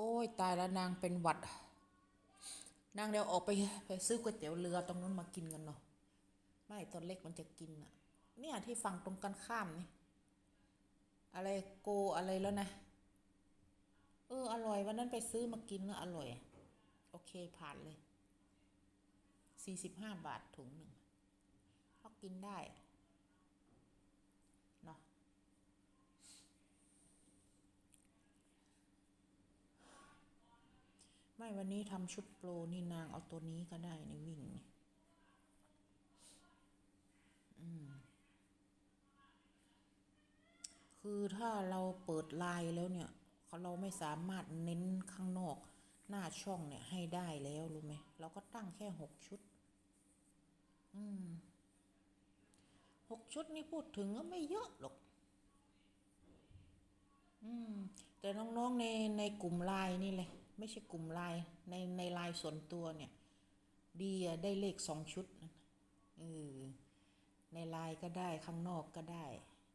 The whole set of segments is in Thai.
อ้ยตายแล้วนางเป็นหวัด นางเดี๋ยวออกไปไปซื้อก๋วยเตี๋ยวเรือตรงนู้นมากินกันเนาะไม่ตอนเล็กมันจะกินอะเนี่ยที่ฝั่งตรงกันข้ามนี่อะไรโกอะไรแล้วนะ เอออร่อยวันนั้นไปซื้อมากินแล้วอร่อย โอเคผ่านเลยสี่สิบห้าบาทถุงหนึ่งก็กินได้เนาะ ไม่วันนี้ทำชุดโปรนี่นางเอาตัวนี้ก็ได้ในวิ่ง อืม คือถ้าเราเปิดไลน์แล้วเนี่ยเราไม่สามารถเน้นข้างนอก หน้าช่องเนี่ยให้ได้แล้วรู้ไหมเราก็ตั้งแค่หกชุด อืมหกชุดนี่พูดถึงก็ไม่เยอะหรอก อืม แต่น้องๆในในกลุ่มไลน์นี่เลย ไม่ใช่กลุ่มไลน์ในในไลน์ส่วนตัวเนี่ย ดีอะได้เลขสองชุดเออในไลน์ก็ได้ข้างนอกก็ได้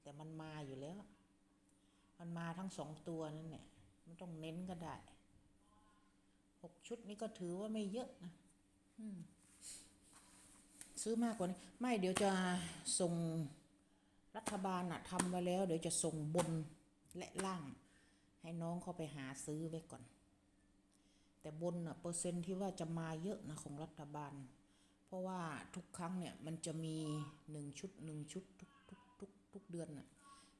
แต่มันมาอยู่แล้ว มันมาทั้งสองตัวนั่นแหละไม่ต้องเน้นก็ได้หกชุดนี้ก็ถือว่าไม่เยอะนะซื้อมากกว่านี้ ไม่เดี๋ยวจะส่งรัฐบาลอะทำไว้แล้ว เดี๋ยวจะส่งบนและล่าง ให้น้องเขาไปหาซื้อไว้ก่อน แต่บนอะเปอร์เซ็นต์ที่ว่าจะมาเยอะนะของรัฐบาล เพราะว่าทุกครั้งเนี่ยมันจะมีหนึ่งชุดหนึ่งชุดทุกทุกทุกทุกเดือนน่ะ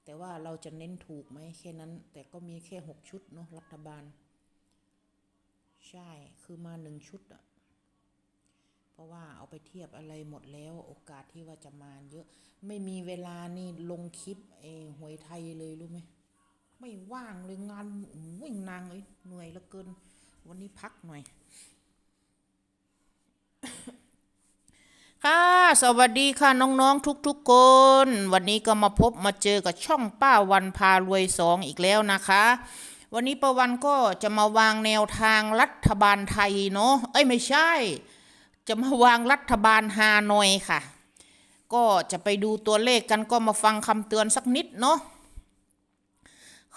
แต่ว่าเราจะเน้นถูกไหมแค่นั้น แต่ก็มีแค่หกชุดเนาะรัฐบาล ใช่คือมาหนึ่งชุดอะเพราะว่าเอาไปเทียบอะไรหมดแล้วโอกาสที่ว่าจะมาเยอะ ไม่มีเวลานี่ลงคลิปเออหวยไทยเลยรู้ไหมไม่ว่างเลยงานวิ่งนางเลยเหนื่อยเหลือเกิน วันนี้พักหน่อย ค่ะ สวัสดีค่ะน้องๆทุกๆคน วันนี้ก็มาพบมาเจอกับช่องป้าวันพารวยสองอีกแล้วนะคะ วันนี้ป้าวันก็จะมาวางแนวทางรัฐบาลไทยเนาะ เอ้ยไม่ใช่ จะมาวางรัฐบาลฮานอยค่ะ ก็จะไปดูตัวเลขกันก็มาฟังคำเตือนสักนิดเนาะ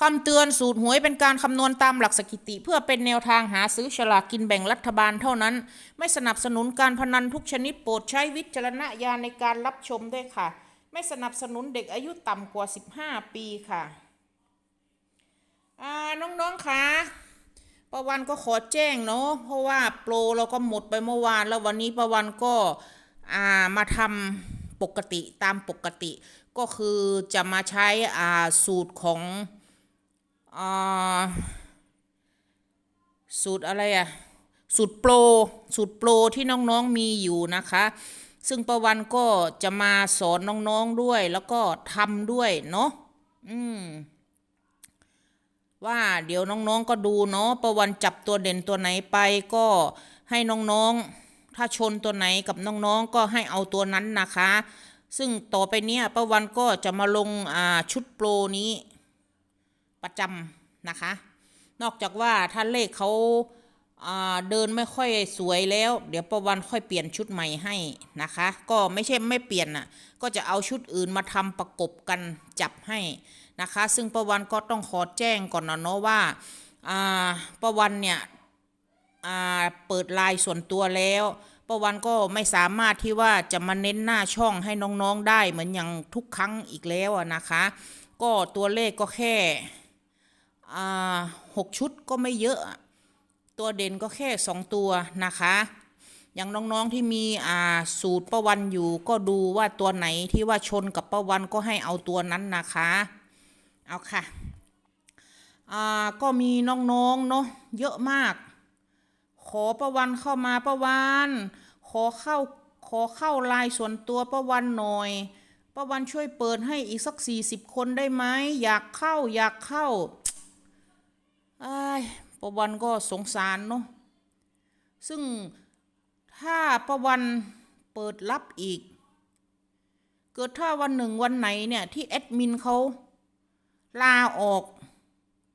คำเตือนสูตรหวยเป็นการคำนวณตามหลักสถิติ เพื่อเป็นแนวทางหาซื้อฉลากกินแบ่งรัฐบาลเท่านั้น ไม่สนับสนุนการพนันทุกชนิดโปรดใช้วิจารณญาณในการรับชมด้วยค่ะ ไม่สนับสนุนเด็กอายุต่ำกว่า 15 ปีค่ะน้องๆคะประวันก็ขอแจ้งเนาะเพราะว่าโปรเราก็หมดไปเมื่อวาน แล้ววันนี้ประวันก็ามาทำปกติตามปกติ ก็คือจะมาใช้สูตรของ สูตรอะไรอะสูตรโปรสูตรโปรที่น้องๆมีอยู่นะคะ ซึ่งประวันก็จะมาสอนน้องๆด้วยแล้วก็ทำด้วยเนาะอืมว่าเดี๋ยวน้องๆก็ดูเนาะประวันจับตัวเด่นตัวไหนไปก็ให้น้องๆ ถ้าชนตัวไหนกับน้องๆ ก็ให้เอาตัวนั้นนะคะ ซึ่งต่อไปเนี้ยประวันก็จะมาลงอ่าชุดโปรนี้ ประจำนะคะ นอกจากว่าถ้าเลขเขาาเดินไม่ค่อยสวยแล้ว เดี๋ยวประวันค่อยเปลี่ยนชุดใหม่ให้นะคะ ก็ไม่ใช่ไม่เปลี่ยนน่ะก็จะเอาชุดอื่นมาทำประกบกันจับให้นะคะ ซึ่งประวันก็ต้องขอแจ้งก่อนนะเนาะว่าาประวันเนี่ยเปิดไลน์ส่วนตัวแล้วประวันก็ไม่สามารถที่ว่าจะมาเน้นหน้าช่องให้น้องๆได้เหมือนอย่างทุกครั้งอีกแล้วนะคะ ก็ตัวเลขก็แค่ หกชุดก็ไม่เยอะ ตัวเด่นก็แค่สองตัวนะคะ อย่างน้องๆที่มีอ่าสูตรประวันอยู่ ก็ดูว่าตัวไหนที่ว่าชนกับประวันก็ให้เอาตัวนั้นนะคะ เอาค่ะอ่าก็มีน้องๆเนาะเยอะมาก ขอประวันเข้ามาประวันขอเข้าขอเข้าไลน์ส่วนตัวประวันหน่อยประวันช่วยเปิดให้อีกสักสี่สิบคนได้ไหมอยากเข้าอยากเข้า ไอ้ประวันก็สงสารเนาะซึ่งถ้าประวันเปิดรับอีก เกิดถ้าวันหนึ่งวันไหนเนี่ยที่แอดมินเขาลาออก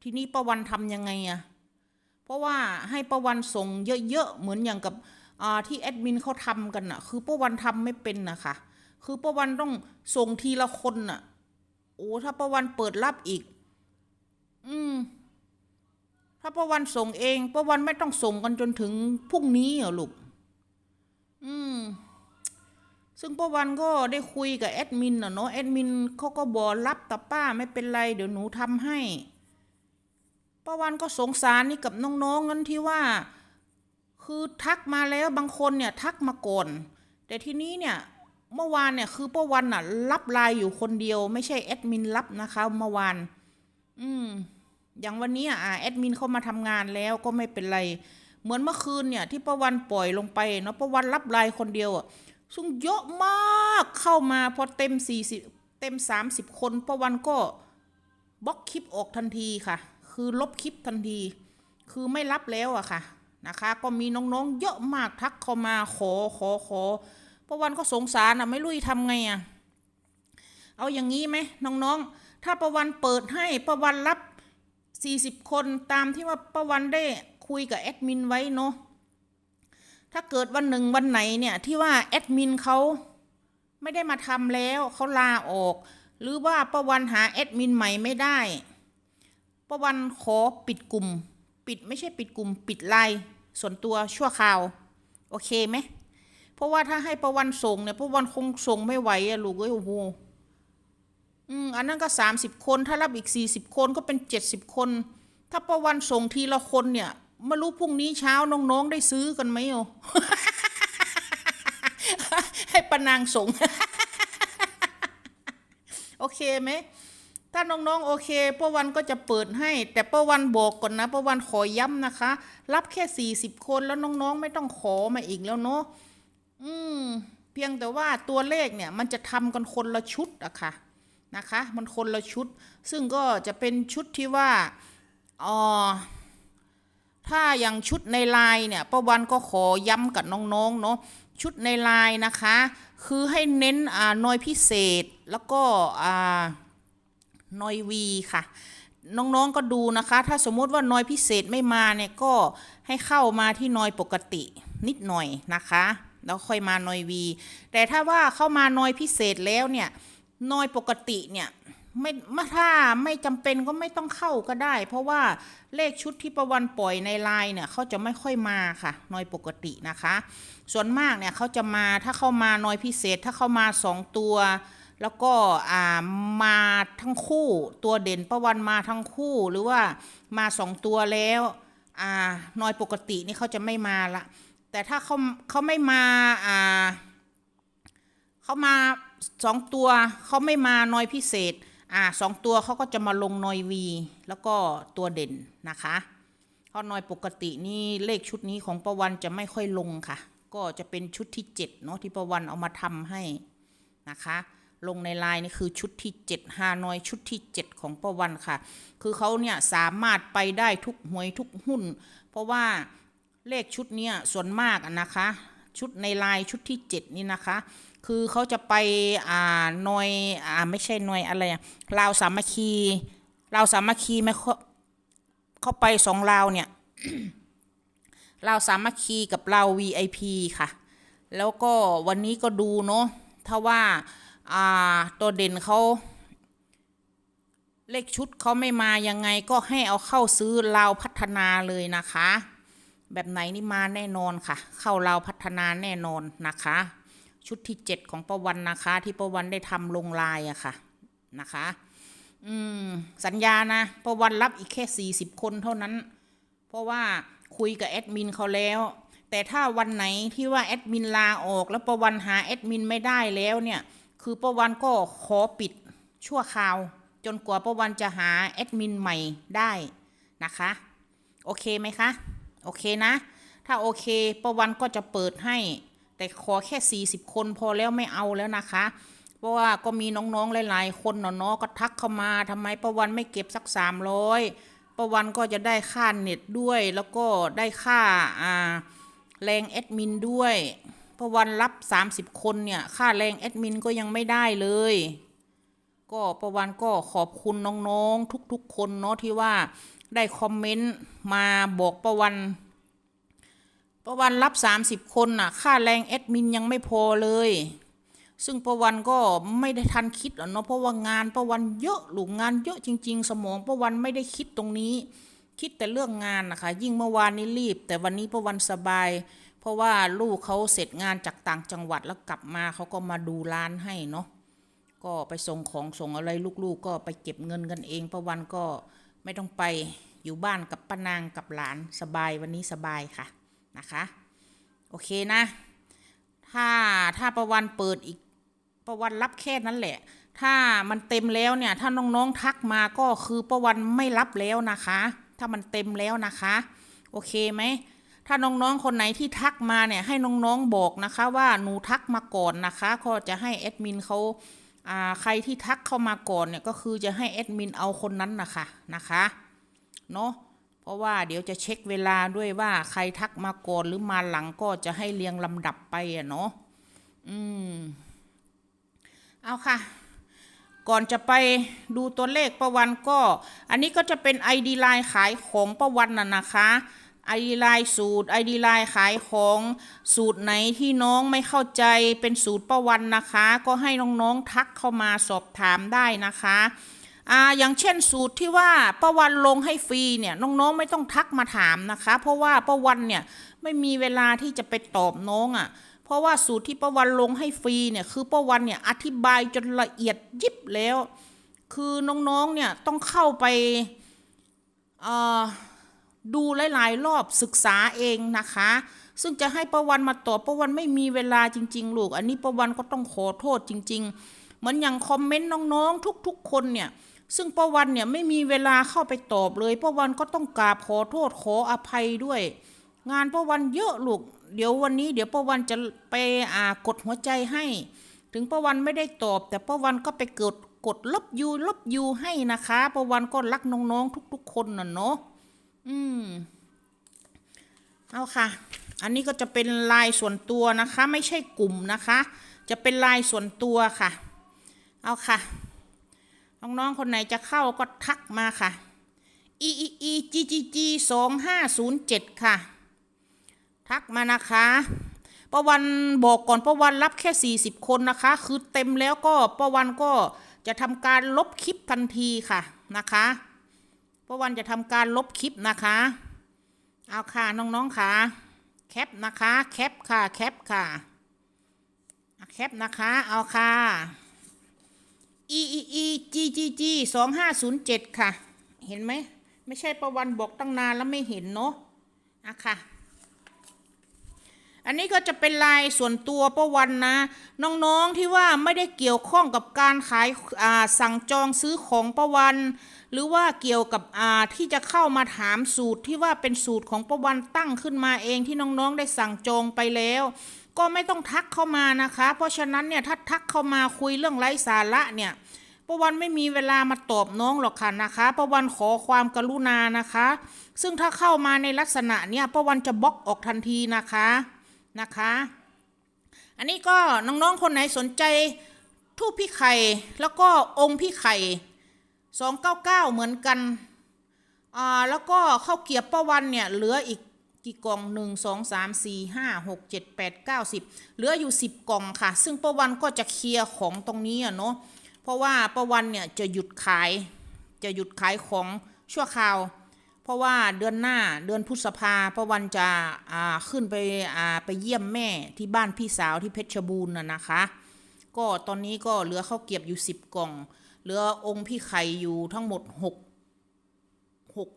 ทีนี้ประวันทำยังไงอะเพราะว่าให้ประวันส่งเยอะๆเหมือนอย่างกับอ่าที่แอดมินเขาทำกันอะคือประวันทำไม่เป็นนะคะคือประวันต้องส่งทีละคนน่ะโอ้ถ้าประวันเปิดรับอีก อืม ถ้าป้าวันส่งเองป้าวันไม่ต้องส่งกันจนถึงพรุ่งนี้เหรอลูก อืม ซึ่งป้าวันก็ได้คุยกับแอดมินนะเนาะแอดมินเขาก็บอกรับแต่ป้าไม่เป็นไร เดี๋ยวหนูทำให้ป้าวันก็สงสารนี่กับน้องๆนั้นที่ว่า คือทักมาแล้วบางคนเนี่ย ทักมาก่อนแต่ทีนี้เนี่ยเมื่อวานเนี่ยคือป้าวันน่ะรับไลน์อยู่คนเดียว ไม่ใช่แอดมินรับนะคะเมื่อวาน อืม อย่างวันนี้อะแอดมินเข้ามาทำงานแล้วก็ไม่เป็นไร เหมือนเมื่อคืนเนี่ย ที่ประวันปล่อยลงไปเนาะประวันรับไลน์คนเดียวอะซึ่งเยอะมากเข้ามาพอเต็มสี่สิบเต็มสามสิบคนประวันก็บล็อกคลิปออกทันทีค่ะ คือลบคลิปทันที คือไม่รับแล้วอะค่ะนะคะ ก็มีน้องๆ เยอะมากทักเข้ามาขอขอขอประวันก็สงสารอะไม่รู้จะทำไงอะเอาอย่างนี้ไหมน้องๆ ถ้าประวันเปิดให้ประวันรับ 40 คนตามที่ว่าประวันได้คุยกับแอดมินไว้เนาะถ้าเกิดวันหนึ่งวันไหนเนี่ยที่ว่าแอดมินเขาไม่ได้มาทำแล้วเขาลาออก หรือว่าประวันหาแอดมินใหม่ไม่ได้ประวันขอปิดกลุ่ม ปิดไม่ใช่ปิดกลุ่ม ปิดไลน์ส่วนตัวชั่วคราว โอเคไหมเพราะว่าถ้าให้ประวันส่งเนี่ยประวันคงส่งไม่ไหวอะลูกเอ้ยโอ้โห อืมอันนั้นก็สามสิบคน ถ้ารับอีกสี่สิบคนก็เป็นเจ็ดสิบคน ถ้าประวันส่งทีละคนเนี่ยไม่รู้พรุ่งนี้เช้าน้องๆได้ซื้อกันไหมอะให้ปนางส่งโอเคไหมถ้าน้องๆโอเคป้าวันก็จะเปิดให้ แต่ป้าวันบอกก่อนนะป้าวันขอย้ำนะคะ รับแค่สี่สิบคนแล้วน้องๆ ไม่ต้องขอมาอีกแล้วเนาะอืม เพียงแต่ว่าตัวเลขเนี่ย มันจะทำกันคนละชุดอะค่ะ นะคะมันคนละชุด ซึ่งก็จะเป็นชุดที่ว่าอ๋อถ้าอย่างชุดในไลน์เนี่ยป้าวันก็ขอย้ำกับน้องๆเนาะชุดในไลน์นะคะ คือให้เน้นอ่าน่วยพิเศษแล้วก็อ่าน่วยวีค่ะ น้องๆก็ดูนะคะ ถ้าสมมติว่าน่วยพิเศษไม่มาเนี่ยก็ให้เข้ามาที่น่วยปกตินิดหน่อยนะคะ แล้วค่อยมาน่วยวี แต่ถ้าว่าเข้ามาน่วยพิเศษแล้วเนี่ย น้อยปกติเนี่ยไม่ไม่ถ้าไม่จำเป็นก็ไม่ต้องเข้าก็ได้ เพราะว่าเลขชุดที่ประวันปล่อยในไลน์เนี่ยเขาจะไม่ค่อยมาค่ะน้อยปกตินะคะ ส่วนมากเนี่ยเขาจะมาถ้าเข้ามาน้อยพิเศษ ถ้าเข้ามาสองตัว แล้วก็อ่ามาทั้งคู่ตัวเด่นประวันมาทั้งคู่หรือว่ามาสองตัวแล้วอ่าน้อยปกตินี่เขาจะไม่มาละแต่ถ้าเขาเขาไม่มาอ่าเขามา สองตัวเขาไม่มาน้อยพิเศษอ่าสองตัวเขาก็จะมาลงนอยวีแล้วก็ตัวเด่นนะคะเพราะนอยปกตินี่เลขชุดนี้ของประวันจะไม่ค่อยลงค่ะ ก็จะเป็นชุดที่เจ็ดเนาะที่ประวันเอามาทำให้นะคะ ลงในไลน์นี่คือชุดที่เจ็ดฮานอยชุดที่เจ็ดของประวันค่ะ คือเขาเนี่ยสามารถไปได้ทุกหวยทุกหุ้น เพราะว่าเลขชุดเนี้ยส่วนมากนะคะ ชุดในไลน์ชุดที่เจ็ดนี่นะคะ คือเขาจะไปอ่าหน่วยอ่าไม่ใช่หน่วยอะไรอะลาวสามัคคีลาวสามัคคีไม่เข้าเข้าไปสองลาวเนี่ยลาวสามัคคีกับลาว VIP ค่ะ แล้วก็วันนี้ก็ดูเนาะถ้าว่าอ่าตัวเด่นเขาเลขชุดเขาไม่มายังไงก็ให้เอาเข้าซื้อลาวพัฒนาเลยนะคะ แบบไหนนี่มาแน่นอนค่ะ เข้าลาวพัฒนาแน่นอนนะคะ ชุดที่เจ็ดของประวันนะคะ ที่ประวันได้ทำลงลายอะค่ะนะคะ อืม สัญญานะประวันรับอีกแค่สี่สิบคนเท่านั้น เพราะว่าคุยกับแอดมินเขาแล้ว แต่ถ้าวันไหนที่ว่าแอดมินลาออก แล้วประวันหาแอดมินไม่ได้แล้วเนี่ย คือประวันก็ขอปิดชั่วคราว จนกว่าประวันจะหาแอดมินใหม่ได้นะคะ โอเคไหมคะ โอเคนะ ถ้าโอเคประวันก็จะเปิดให้ แต่ขอแค่ 40 คนพอแล้วไม่เอาแล้วนะคะ เพราะว่าก็มีน้องๆหลายๆ คนเนาะก็ทักเข้ามาทำไมประวันไม่เก็บสัก 300ประวันก็จะได้ค่าเน็ตด้วย แล้วก็ได้ค่าอ่าแรงแอดมินด้วยประวันรับ 30 คนเนี่ยค่าแรงแอดมินก็ยังไม่ได้เลย ก็ประวันก็ขอบคุณน้องๆ ทุกๆ คนเนาะที่ว่าได้คอมเมนต์มาบอกประวัน ประวันรับ 30 คนน่ะ ค่าแรงแอดมินยังไม่พอเลย ซึ่งประวันก็ไม่ได้ทันคิดหรอกเนาะเพราะว่างานประวันเยอะหลูกงานเยอะจริง ๆ สมองประวันไม่ได้คิดตรงนี้ คิดแต่เรื่องงานนะคะ ยิ่งเมื่อวานนี้รีบ แต่วันนี้ประวันสบาย เพราะว่าลูกเขาเสร็จงานจากต่างจังหวัดแล้วกลับมาเขาก็มาดูร้านให้เนาะก็ไปส่งของส่งอะไรลูกๆ ก็ไปเก็บเงินกันเองประวันก็ไม่ต้องไปอยู่บ้านกับป้านางกับหลานสบายวันนี้สบายค่ะ นะคะ โอเคนะ ถ้าถ้าประวันเปิดอีกประวันรับแค่นั้นแหละ ถ้ามันเต็มแล้วเนี่ย ถ้าน้องๆทักมาก็คือประวันไม่รับแล้วนะคะ ถ้ามันเต็มแล้วนะคะ โอเคไหมถ้าน้องๆ คนไหนที่ทักมาเนี่ยให้น้องๆบอกนะคะว่าหนูทักมาก่อนนะคะ ก็จะให้แอดมินเขาอ่าใครที่ทักเข้ามาก่อนเนี่ยก็คือจะให้แอดมินเอาคนนั้นนะคะนะคะเนาะ เพราะว่าเดี๋ยวจะเช็คเวลาด้วยว่าใครทักมาก่อนหรือมาหลังก็จะให้เรียงลำดับไปอะเนาะอืม เอาค่ะ ก่อนจะไปดูตัวเลขประวันก็ อันนี้ก็จะเป็น ID ไลน์ขายของประวันน่ะนะคะ ID ไลน์สูตร ID ไลน์ขายของสูตรไหนที่น้องไม่เข้าใจเป็นสูตรประวันนะคะ ก็ให้น้องๆทักเข้ามาสอบถามได้นะคะ อ่าอย่างเช่นสูตรที่ว่าประวันลงให้ฟรีเนี่ยน้องๆไม่ต้องทักมาถามนะคะ เพราะว่าประวันเนี่ยไม่มีเวลาที่จะไปตอบน้องอะ่ะ เพราะว่าสูตรที่ประวันลงให้ฟรีเนี่ยคือประวันเนี่ยอธิบายจนละเอียดยิบแล้ว คือน้องๆเนี่ยต้องเข้าไปดูหลายๆรอบศึกษาเองนะคะ ซึ่งจะให้ประวันมาตอบประวันไม่มีเวลาจริง ๆ ลูก อันนี้ประวันก็ต้องขอโทษจริง ๆ เหมือนอย่างคอมเมนต์น้องๆทุก ๆ คนเนี่ย ซึ่งประวันเนี่ยไม่มีเวลาเข้าไปตอบเลยประวันก็ต้องกราบขอโทษขออภัยด้วย งานประวันเยอะลูกเดี๋ยววันนี้เดี๋ยวประวันจะไปอ่ากดหัวใจให้ ถึงประวันไม่ได้ตอบ แต่ประวันก็ไปกดกดลบยูลบยูให้นะคะประวันก็รักน้องๆทุก ๆ คนน่ะเนาะอืมเอาค่ะ อันนี้ก็จะเป็นลายส่วนตัวนะคะ ไม่ใช่กลุ่มนะคะ จะเป็นลายส่วนตัวค่ะ เอาค่ะ น้องๆคนไหนจะเข้าก็ทักมาค่ะ e e e g g g สองห้าศูนย์เจ็ดค่ะ ทักมานะคะประวันบอกก่อนประวันรับแค่ 40 คนนะคะ คือเต็มแล้วก็ประวันก็จะทำการลบคลิปทันทีค่ะนะคะประวันจะทำการลบคลิปนะคะ เอาค่ะน้องๆค่ะ แคปนะคะ แคปค่ะ แคปค่ะอะแคปนะคะ เอาค่ะ e e e g g g สองห้าศูนย์เจ็ดค่ะ เห็นไหม ไม่ใช่ประวันบอกตั้งนานแล้วไม่เห็นเนาะอะค่ะ อันนี้ก็จะเป็นลายส่วนตัวประวันนะ น้องๆที่ว่าไม่ได้เกี่ยวข้องกับการขายอ่าสั่งจองซื้อของประวัน หรือว่าเกี่ยวกับอ่าที่จะเข้ามาถามสูตรที่ว่าเป็นสูตรของประวันตั้งขึ้นมาเองที่น้องๆได้สั่งจองไปแล้ว ก็ไม่ต้องทักเข้ามานะคะ เพราะฉะนั้นเนี่ยถ้าทักเข้ามาคุยเรื่องไร้สาระเนี่ยประวันไม่มีเวลามาตอบน้องหรอกค่ะนะคะประวันขอความกรุณานะคะ ซึ่งถ้าเข้ามาในลักษณะเนี่ยประวันจะบล็อกออกทันทีนะคะนะคะ อันนี้ก็น้องๆคนไหนสนใจทูปพี่ไข่แล้วก็องค์พี่ไข่299 เหมือนกันอ่าแล้วก็ข้าวเกียบป้าวันเนี่ยเหลืออีก กี่กล่อง1 2 3 4 5 6 7 8 9 10เจ็ดแปดเก้าสิบเหลืออยู่10กล่องค่ะ ซึ่งป้าวันก็จะเคลียร์ของตรงนี้อะเนาะเพราะว่าป้าวันเนี่ยจะหยุดขาย จะหยุดขายของชั่วคราว เพราะว่าเดือนหน้าเดือนพฤษภาป้าวันจะอ่าขึ้นไปอ่าไปเยี่ยมแม่ที่บ้านพี่สาวที่เพชรบูรณ์น่ะนะคะ ก็ตอนนี้ก็เหลือข้าวเกรียบอยู่10กล่อง เหลือองค์พี่ไข่อยู่ทั้งหมด6หก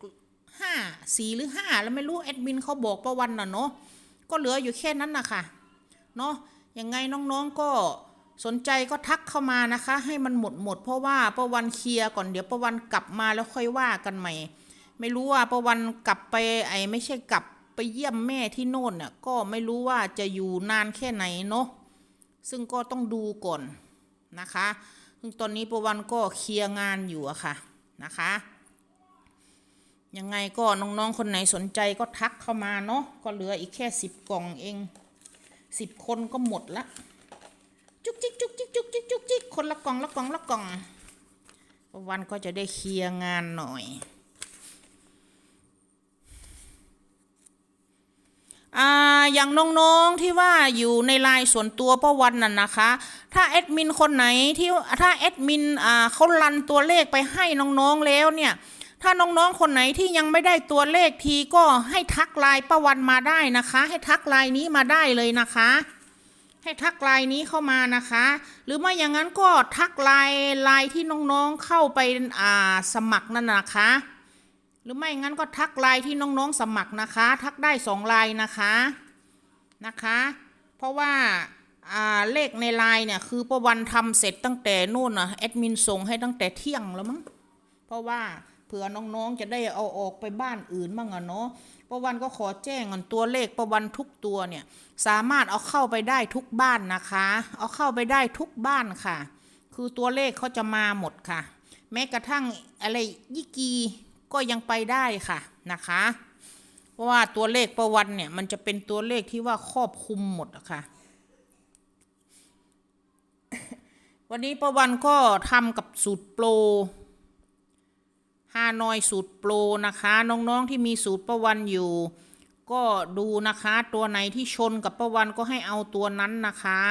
ห้าสี่หรือห้าแล้วไม่รู้แอดมินเขาบอกประวันน่ะเนาะก็เหลืออยู่แค่นั้นนะคะเนาะยังไงน้องๆก็สนใจก็ทักเข้ามานะคะ ให้มันหมดหมดเพราะว่าประวันเคลียร์ก่อนเดี๋ยวประวันกลับมาแล้วค่อยว่ากันใหม่ ไม่รู้ว่าประวันกลับไปไอ้ไม่ใช่กลับไปเยี่ยมแม่ที่โน่นน่ะก็ไม่รู้ว่าจะอยู่นานแค่ไหนเนาะซึ่งก็ต้องดูก่อนนะคะ ซึ่งตอนนี้ประวันก็เคลียร์งานอยู่อะค่ะนะคะ ยังไงก็น้องๆคนไหนสนใจก็ทักเข้ามาเนาะก็เหลืออีกแค่สิบกล่องเองสิบคนก็หมดละจุกจิกจุกจิกจุกจิกจุกจิกคนละกล่องละกล่องละกล่อง วันก็จะได้เคลียร์งานหน่อยอ่าอย่างน้องๆที่ว่าอยู่ในไลน์ส่วนตัวป้าวันน่ะนะคะ ถ้าแอดมินคนไหนที่ถ้าแอดมินอ่าเขารันตัวเลขไปให้น้องๆแล้วเนี่ย ถ้าน้องๆคนไหนที่ยังไม่ได้ตัวเลขทีก็ให้ทักไลน์ป้าวันมาได้นะคะ ให้ทักไลน์นี้มาได้เลยนะคะ ให้ทักไลน์นี้เข้ามานะคะ หรือไม่อย่างนั้นก็ทักไลน์ไลน์ที่น้องๆเข้าไปอ่าสมัครนั่นนะคะ หรือไม่งั้นก็ทักไลน์ที่น้องๆสมัครนะคะ ทักได้สองไลน์นะคะนะคะ เพราะว่าอ่าเลขในไลน์เนี่ยคือประวันทำเสร็จตั้งแต่นู่นนะแอดมินส่งให้ตั้งแต่เที่ยงแล้วมั้งเพราะว่า เผื่อน้องๆจะได้เอาออกไปบ้านอื่นบ้างอะเนาะประวันก็ขอแจ้งก่อนตัวเลขประวันทุกตัวเนี่ย สามารถเอาเข้าไปได้ทุกบ้านนะคะ เอาเข้าไปได้ทุกบ้านค่ะ คือตัวเลขเขาจะมาหมดค่ะ แม้กระทั่งอะไรยิกีก็ยังไปได้ค่ะนะคะ เพราะว่าตัวเลขประวันเนี่ย มันจะเป็นตัวเลขที่ว่าครอบคลุมหมดอะค่ะวันนี้ประวันก็ทำกับสูตรโปร ฮานอยสูตรโปรนะคะ น้องๆที่มีสูตรประวันอยู่ ก็ดูนะคะตัวไหนที่ชนกับประวันก็ให้เอาตัวนั้นนะคะ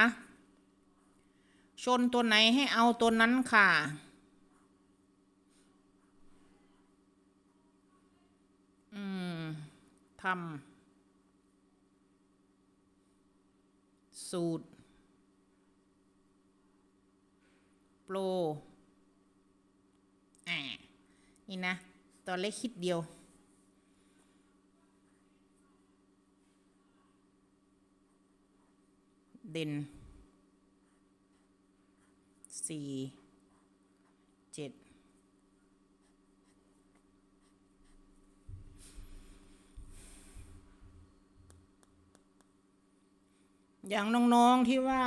ชนตัวไหนให้เอาตัวนั้นค่ะอืมทำสูตรโปรอ่า นี่นะตัวเล็กคิดเดียว เด่นสี่เจ็ดอย่างน้อง ๆ ที่ว่า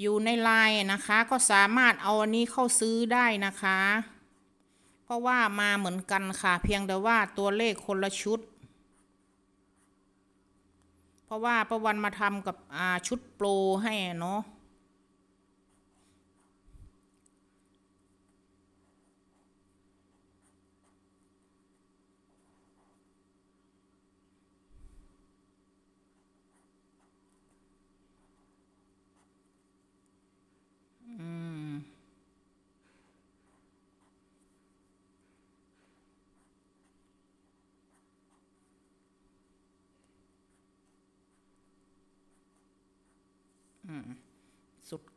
อยู่ในไลน์นะคะก็สามารถเอาอันนี้เข้าซื้อได้นะคะ เพราะว่ามาเหมือนกันค่ะ เพียงแต่ว่าตัวเลขคนละชุด เพราะว่าประวันมาทำกับชุดโปรให้เนาะ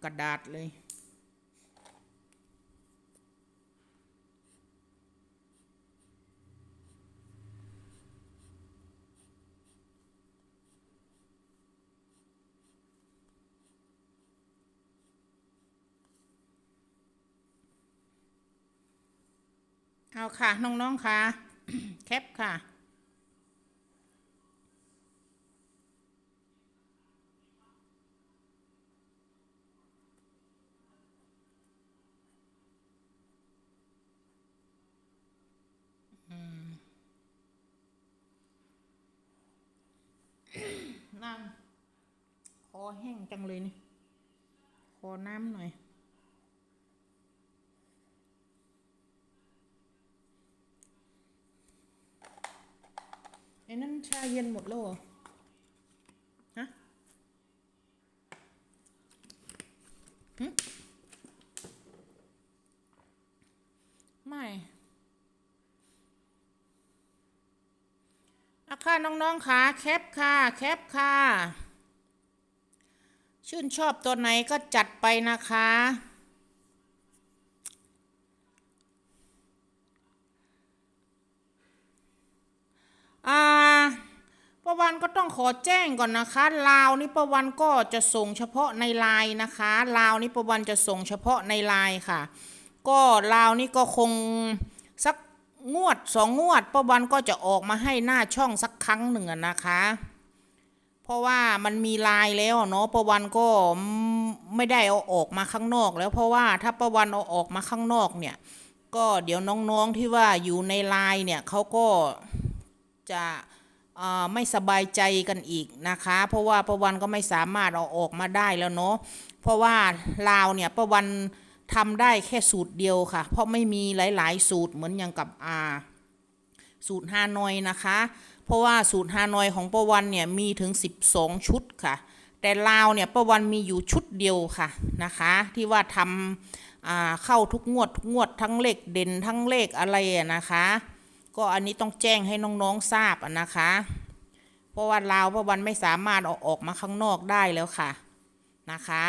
ระดาษเลย เอาค่ะ น้อง ๆ ค่ะ แคปค่ะ นั่งค อแห้งจังเลยนี่ ขอน้ำหน่อย ไอ้นั่นชาเย็นหมดแล้วเหรอฮะหไม่อะค่ะน้องๆค่ะ แคปค่ะ แคปค่ะ ชื่นชอบตัวไหนก็จัดไปนะคะ อ่าประวันก็ต้องขอแจ้งก่อนนะคะลาวนี่ประวันก็จะส่งเฉพาะในไลน์นะคะลาวนี่ประวันจะส่งเฉพาะในไลน์ค่ะ ก็ลาวนี่ก็คงสักงวดสองงวดประวันก็จะออกมาให้หน้าช่องสักครั้งหนึ่งนะคะ เพราะว่ามันมีลน์แล้วเนาะประวันก็ไม่ได้เอาออกมาข้างนอก แล้วเพราะว่าถ้าประวันเอาออกมาข้างนอกเนี่ย ก็เดี๋ยวน้องๆที่ว่าอยู่ในลน์เนี่ยเขาก็จะไม่สบายใจกันอีกนะคะ เพราะว่าประวันก็ไม่สามารถเอาออกมาได้แล้วเนาะเพราะว่าลาวเนี่ยประวันทำได้แค่สูตรเดียวค่ะ เพราะไม่มีหลาย ๆ สูตรเหมือนอย่างกับอา สูตรฮานอยนะคะ เพราะว่าสูตรฮานอยของประวันเนี่ยมีถึง 12 ชุดค่ะ แต่ลาวเนี่ยประวันมีอยู่ชุดเดียวค่ะนะคะ ที่ว่าทำเข้าทุกงวดทุกงวดทั้งเลขเด่นทั้งเลขอะไรนะคะ ก็อันนี้ต้องแจ้งให้น้องๆทราบนะคะ เพราะว่าลาวประวันไม่สามารถเอาออกมาข้างนอกได้แล้วค่ะนะคะ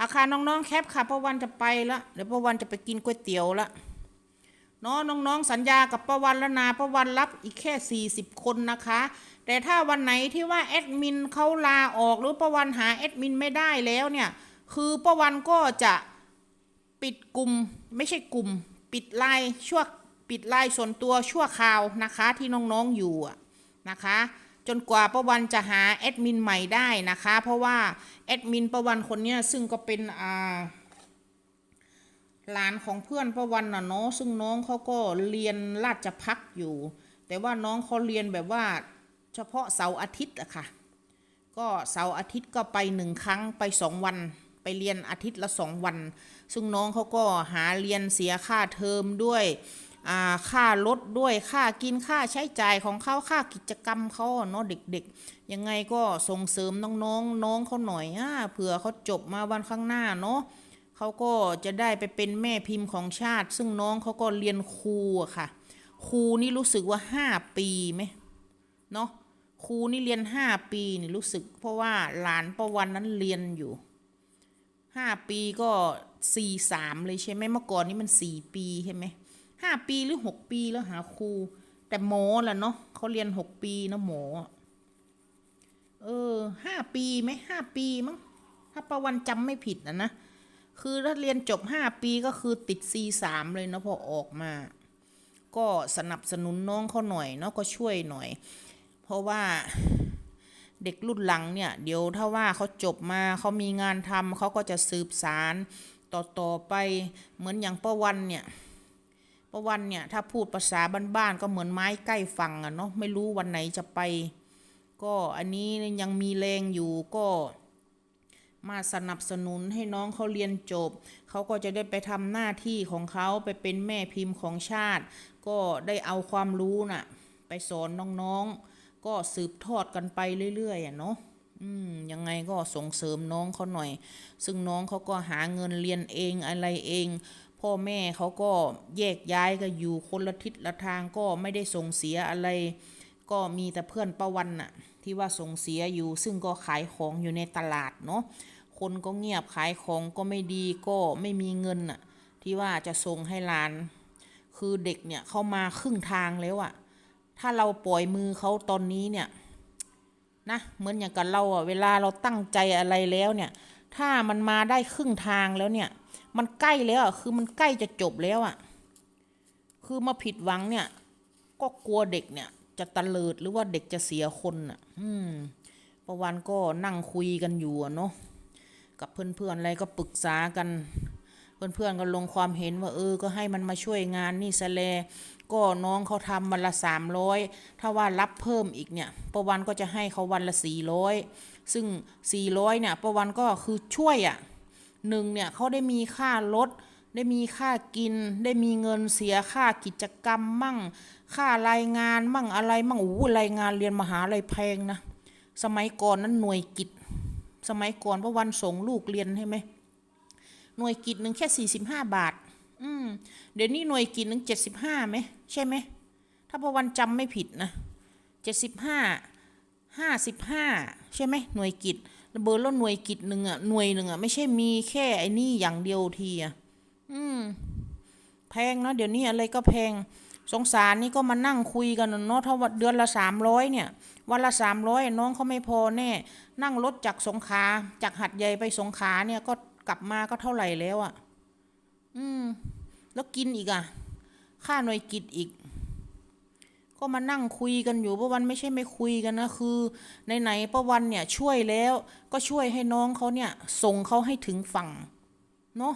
อาคารน้องๆแคปค่ะประวันจะไปล้วเดี๋ยวประวันจะไปกินก๋วยเตี๋ยวละ เนาะน้องๆสัญญากับประวันล้วนาประวันรับอีกแค่ 40 คนนะคะ แต่ถ้าวันไหนที่ว่าแอดมินเขาลาออกหรือประวันหาแอดมินไม่ได้แล้วเนี่ยคือประวันก็จะปิดกลุ่มไม่ใช่กลุ่ม ปิดไลน์ชั่วปิดไลน์ส่วนตัวชั่วคราวนะคะที่น้องๆอยู่นะคะ จนกว่าประวันจะหาแอดมินใหม่ได้นะคะ เพราะว่าแอดมินประวันคนนี้ซึ่งก็เป็นอ่า หลานของเพื่อนประวันน่ะเนาะซึ่งน้องเขาก็เรียนราชพักอยู่ แต่ว่าน้องเขาเรียนแบบว่าเฉพาะเสาร์อาทิตย์อะค่ะ ก็เสาร์อาทิตย์ก็ไปหนึ่งครั้งไปสองวัน ไปเรียนอาทิตย์ละสองวัน ซึ่งน้องเขาก็หาเรียนเสียค่าเทอมด้วยค่ารถด้วยค่ากินค่าใช้จ่ายของเขาค่ากิจกรรมเขาเนาะเด็กๆ ยังไงก็ส่งเสริมน้องๆน้องเขาหน่อยอ่าเผื่อเขาจบมาวันข้างหน้าเนาะ เขาก็จะได้ไปเป็นแม่พิมพ์ของชาติ ซึ่งน้องเขาก็เรียนครูอะค่ะ ครูนี่รู้สึกว่าห้าปีไหมเนาะครูนี่เรียนห้าปีนี่รู้สึก เพราะว่าหลานประวันนั้นเรียนอยู่ห้าปีก็สี่สามเลยใช่ไหมเมื่อก่อนนี่มันสี่ปีใช่ไหมห้าปีหรือหกปีแล้วหาครู แต่หมอล่ะเนาะเขาเรียนหกปีนะหมอเออห้าปีไหมห้าปีมั้งถ้าประวันจำไม่ผิดนะนะ คือถ้าเรียนจบห้าปีก็คือติด C3 เลยนะพอออกมา ก็สนับสนุนน้องเขาหน่อยเนาะก็ช่วยหน่อย เพราะว่าเด็กรุ่นหลังเนี่ย เดี๋ยวถ้าว่าเขาจบมาเขามีงานทำเขาก็จะสืบสารต่อต่อไปเหมือนอย่างป้าวันเนี่ยป้าวันเนี่ยถ้าพูดภาษาบ้านๆก็เหมือนไม้ใกล้ฝั่งอะเนาะไม่รู้วันไหนจะไป ก็อันนี้ยังมีแรงอยู่ก็ มาสนับสนุนให้น้องเขาเรียนจบ เขาก็จะได้ไปทำหน้าที่ของเขาไปเป็นแม่พิมพ์ของชาติ ก็ได้เอาความรู้น่ะ ไปสอนน้องๆ ก็สืบทอดกันไปเรื่อยๆอะเนาะอืมยังไงก็ส่งเสริมน้องเขาหน่อย ซึ่งน้องเขาก็หาเงินเรียนเองอะไรเอง พ่อแม่เขาก็แยกย้ายกันอยู่คนละทิศละทางก็ไม่ได้ส่งเสียอะไร ก็มีแต่เพื่อนประวันน่ะ ที่ว่าส่งเสียอยู่ซึ่งก็ขายของอยู่ในตลาดเนาะ คนก็เงียบขายของก็ไม่ดีก็ไม่มีเงินน่ะที่ว่าจะส่งให้หลาน คือเด็กเนี่ยเข้ามาครึ่งทางแล้วอะถ้าเราปล่อยมือเขาตอนนี้เนี่ยนะเหมือนอย่างกับเราอะเวลาเราตั้งใจอะไรแล้วเนี่ย ถ้ามันมาได้ครึ่งทางแล้วเนี่ย มันใกล้แล้วอะคือมันใกล้จะจบแล้วอะคือมาผิดหวังเนี่ย ก็กลัวเด็กเนี่ย จะตะเลิดหรือว่าเด็กจะเสียคนอะอืมประวันก็นั่งคุยกันอยู่เนาะ กับเพื่อนๆอะไรก็ปรึกษากัน เพื่อนๆก็ลงความเห็นว่าเออ ก็ให้มันมาช่วยงานนี่สแลก็น้องเขาทำวันละสามร้อยถ้าว่ารับเพิ่มอีกเนี่ยประวันก็จะให้เขาวันละสี่ร้อยซึ่งสี่ร้อยเนี่ยประวันก็คือช่วยอะ่ะหนึ่งเนี่ยเขาได้มีค่ารถได้มีค่ากิน ได้มีเงินเสียค่ากิจกรรมมั่ง ค่ารายงานมั่งอะไรมั่งอู้รายงานเรียนมหาลัยแพงนะ สมัยก่อนนั้นหน่วยกิจ สมัยก่อนพระวันส่งลูกเรียนใช่ไหมหน่วยกิจหนึ่งแค่สี่สิบห้าบาท อืมเดี๋ยวนี้หน่วยกิจหนึ่งเจ็ดสิบห้าไหมใช่ไหมถ้าพระวันจำไม่ผิดนะเจ็ดสิบห้าห้าสิบห้าใช่ไหมหน่วยกิจเบอร์แล้วหน่วยกิจหนึ่งอะหน่วยหนึ่งอะไม่ใช่มีแค่ไอ้นี่อย่างเดียวทีอะอืมแพงเนาะเดี๋ยวนี้อะไรก็แพงสงสารนี่ก็มานั่งคุยกันเนาะถ้าว่าเดือนละสามร้อยเนี่ย วันละสามร้อยน้องเขาไม่พอแน่นั่งรถจากสงขาจากหัดใหญ่ไปสงขาเนี่ยก็กลับมาก็เท่าไหร่แล้วอะ่ะ อืม แล้วกินอีกอะ่ะ ค่าหน่วยกิจอีก ก็มานั่งคุยกันอยู่ป้าวันไม่ใช่ไม่คุยกันนะคือไหนๆป้าวันเนี่ย ช่วยแล้ว ก็ช่วยให้น้องเขาเนี่ย ส่งเขาให้ถึงฝั่ง เนาะ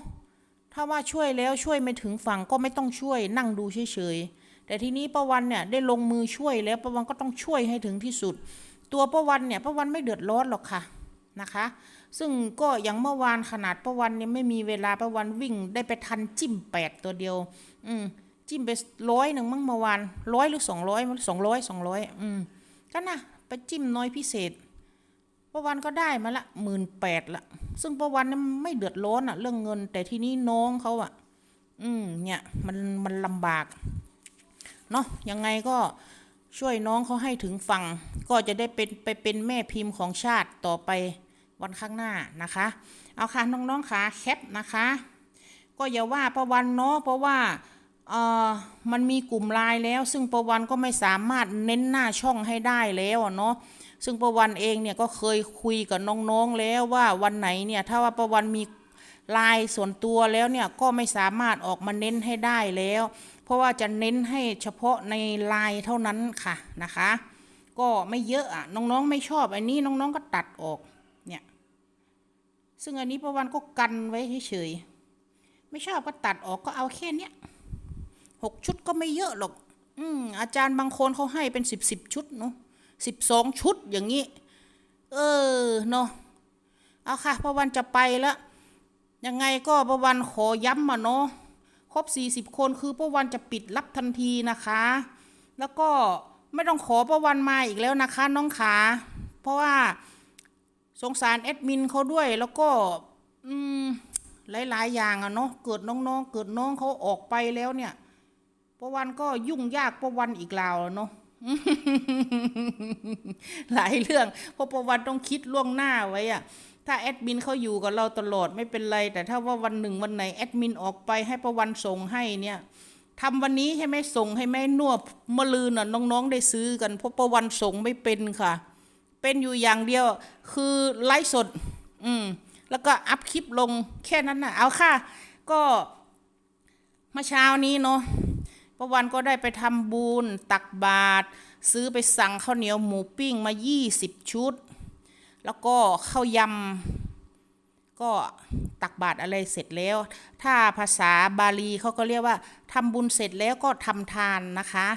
ถ้าว่าช่วยแล้วช่วยไม่ถึงฝั่งก็ไม่ต้องช่วย นั่งดูเฉยๆ แต่ทีนี้ป้าวันเนี่ยได้ลงมือช่วยแล้วป้าวันก็ต้องช่วยให้ถึงที่สุด ตัวป้าวันเนี่ยป้าวันไม่เดือดร้อนหรอกค่ะนะคะ ซึ่งก็อย่างเมื่อวานขนาดป้าวันเนี่ยไม่มีเวลาป้าวันวิ่งได้ไปทันจิ้มแปดตัวเดียว อืมจิ้มไปร้อยหนึ่งมั้งเมื่อวานร้อยหรือสองร้อยสองร้อยสองร้อยอืมก็นะไปจิ้มน้อยพิเศษประวันก็ได้มาละหมื่นแปดละ ซึ่งประวันเนี่ยไม่เดือดร้อนอะเรื่องเงิน แต่ทีนี้น้องเขาอะอืมเนี่ยมันมันลำบาก เนาะยังไงก็ช่วยน้องเขาให้ถึงฝั่ง ก็จะได้เป็นไปเป็นแม่พิมพ์ของชาติต่อไปวันข้างหน้านะคะ เอาค่ะน้องๆค่ะแคปนะคะ ก็อย่าว่าประวันเนาะเพราะว่าเอ่อมันมีกลุ่มไลน์แล้ว ซึ่งประวันก็ไม่สามารถเน้นหน้าช่องให้ได้แล้วเนาะซึ่งประวันเองเนี่ยก็เคยคุยกับน้องๆแล้วว่าวันไหนเนี่ยถ้าว่าประวันมีไลน์ส่วนตัวแล้วเนี่ยก็ไม่สามารถออกมาเน้นให้ได้แล้ว ราะว่าจะเน้นให้เฉพาะในลน์เท่านั้นค่ะนะคะ ก็ไม่เยอะอะน้องๆ ไม่ชอบอันนี้น้องๆก็ตัดออกเนี่ยซึ่งอันนี้ประวันก็กันไว้เฉยๆไม่ชอบก็ตัดออกก็เอาแค่เนี้ยหกชุดก็ไม่เยอะหรอก อืมอาจารย์บางคนเขาให้เป็นสิบสิบชุดเนาะสิบสองชุดอย่างนี้ เออเนาะเอาค่ะประวันจะไปแล้วยังไงก็ประวันขอย้ำมาเนาะ ครบสี่สิบคนคือประวันจะปิดรับทันทีนะคะ แล้วก็ไม่ต้องขอประวันมาอีกแล้วนะคะน้องขาเพราะว่าสงสารแอดมินเขาด้วยแล้วก็อืมหลาย ๆ อย่างอะเนาะเกิดน้องๆ เกิดน้องเขาออกไปแล้วเนี่ยประวันก็ยุ่งยากประวันอีกแล้วเนาะหลายเรื่องเพราะประวันต้องคิดล่วงหน้าไว้อะ ถ้าแอดมินเขาอยู่กับเราตลอดไม่เป็นไร แต่ถ้าว่าวันหนึ่งวันไหนแอดมินออกไปให้ประวันส่งให้เนี่ยทำวันนี้ให้ไหมส่งให้ไหมนวดมะลืนน่ะน้องๆได้ซื้อกันเพราะประวันส่งไม่เป็นค่ะ เป็นอยู่อย่างเดียวคือไลฟ์สด อืม แล้วก็อัพคลิปลงแค่นั้นนะเอาค่ะ ก็เมื่อเช้านี้เนาะประวันก็ได้ไปทำบุญตักบาตรซื้อไปสั่งข้าวเหนียวหมูปิ้งมา 20 ชุด แล้วก็ข้าวยำก็ตักบาตรอะไรเสร็จแล้ว ถ้าภาษาบาลีเขาก็เรียกว่าทำบุญเสร็จแล้วก็ทำทานนะคะ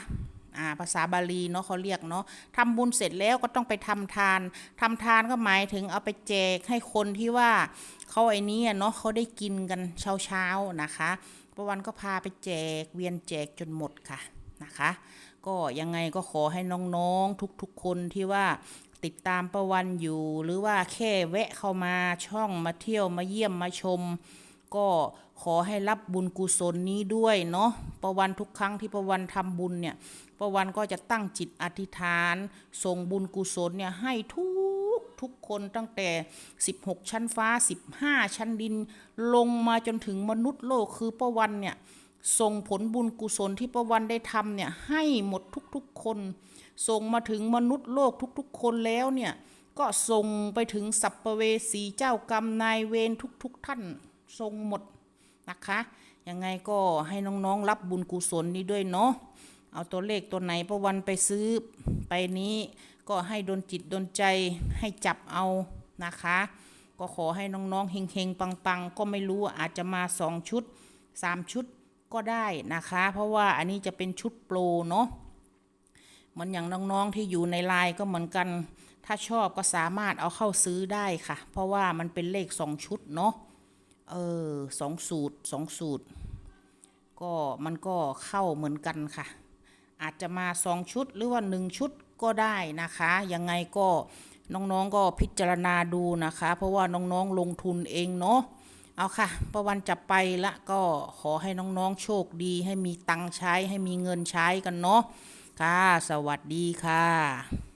อ่าภาษาบาลีเนาะเขาเรียกเนาะทำบุญเสร็จแล้วก็ต้องไปทำทานทำทานก็หมายถึงเอาไปแจกให้คนที่ว่าเขาไอ้นี้เนาะเขาได้กินกันเช้าเช้าๆนะคะประวันก็พาไปแจกเวียนแจกจนหมดค่ะนะคะ ก็ยังไงก็ขอให้น้องๆทุกๆคนที่ว่า ติดตามประวันอยู่ หรือว่าแค่แวะเข้ามาช่องมาเที่ยวมาเยี่ยมมาชม ก็ขอให้รับบุญกุศลนี้ด้วยเนาะประวันทุกครั้งที่ประวันทำบุญเนี่ยประวันก็จะตั้งจิตอธิษฐาน ส่งบุญกุศลเนี่ยให้ทุกทุกคนตั้งแต่ 16 ชั้นฟ้า 15 ชั้นดิน ลงมาจนถึงมนุษย์โลกคือประวันเนี่ยส่งผลบุญกุศลที่ประวันได้ทำเนี่ยให้หมดทุกๆคน ส่งมาถึงมนุษย์โลกทุกๆ คนแล้วเนี่ยก็ส่งไปถึงสัพเพเวสีเจ้ากรรมนายเวรทุก ๆ ท่านส่งหมดนะคะยังไงก็ให้น้องๆรับบุญกุศลนี้ด้วยเนาะเอาตัวเลขตัวไหนประวันไปซื้อไปนี้ก็ให้ดนจิตดนใจให้จับเอานะคะ ก็ขอให้น้องๆเฮงๆ ปังๆ ก็ไม่รู้อาจจะมาสองชุดสามชุดก็ได้นะคะ เพราะว่าอันนี้จะเป็นชุดโปรเนาะ มือนอย่างน้องๆที่อยู่ในไลน์ก็เหมือนกัน ถ้าชอบก็สามารถเอาเข้าซื้อได้ค่ะ เพราะว่ามันเป็นเลขสองชุดเนาะเออสองสูตรสองสูตร ก็มันก็เข้าเหมือนกันค่ะ อาจจะมาสองชุดหรือว่าหนึ่งชุดก็ได้นะคะ ยังไงก็น้องๆก็พิจารณาดูนะคะ เพราะว่าน้องๆลงทุนเองเนาะเอาค่ะประวันจะไปละก็ขอให้น้องๆโชคดี ให้มีตังค์ใช้ให้มีเงินใช้กันเนาะ ค่ะ สวัสดีค่ะ